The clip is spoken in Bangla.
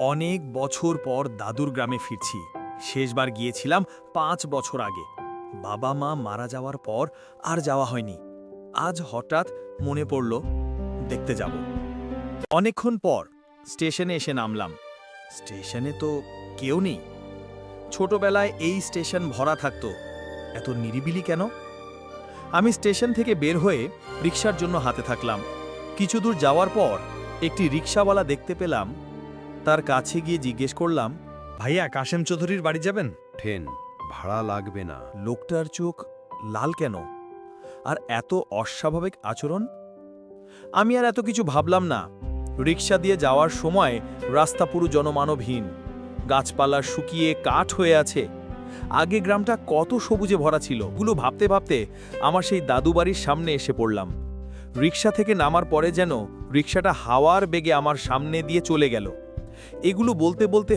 অনেক বছর পর দাদুর গ্রামে ফিরছি। শেষবার গিয়েছিলাম পাঁচ বছর আগে। বাবা মা মারা যাওয়ার পর আর যাওয়া হয়নি। আজ হঠাৎ মনে পড়ল, দেখতে যাব। অনেকক্ষণ পর স্টেশনে এসে নামলাম। স্টেশনে তো কেউ নেই। ছোটবেলায় এই স্টেশন ভরা থাকতো। এত নিরিবিলি কেন? আমি স্টেশন থেকে বের হয়ে রিক্সার জন্য হাতে থাকলাম। কিছু দূর যাওয়ার পর একটি রিক্সাওয়ালা দেখতে পেলাম তার কাছে গিয়ে জিজ্ঞেস করলাম ভাইয়া কাশেম চৌধুরীর বাড়ি যাবেন? ঠেন ভাড়া লাগবে না। লোকটার চোখ লাল কেন? আর এত অস্বাভাবিক আচরণ? আমি আর এত কিছু ভাবলাম না। রিক্সা দিয়ে যাওয়ার সময় রাস্তা পুরো জনমানবহীন। গাছপালা শুকিয়ে কাঠ হয়ে আছে। আগে গ্রামটা কত সবুজে ভরা ছিল। গুলো ভাবতে ভাবতে আমার সেই দাদু বাড়ির সামনে এসে পড়লাম। রিক্সা থেকে নামার পরে যেন রিক্সাটা হাওয়ার বেগে আমার সামনে দিয়ে চলে গেল। এগুলো বলতে বলতে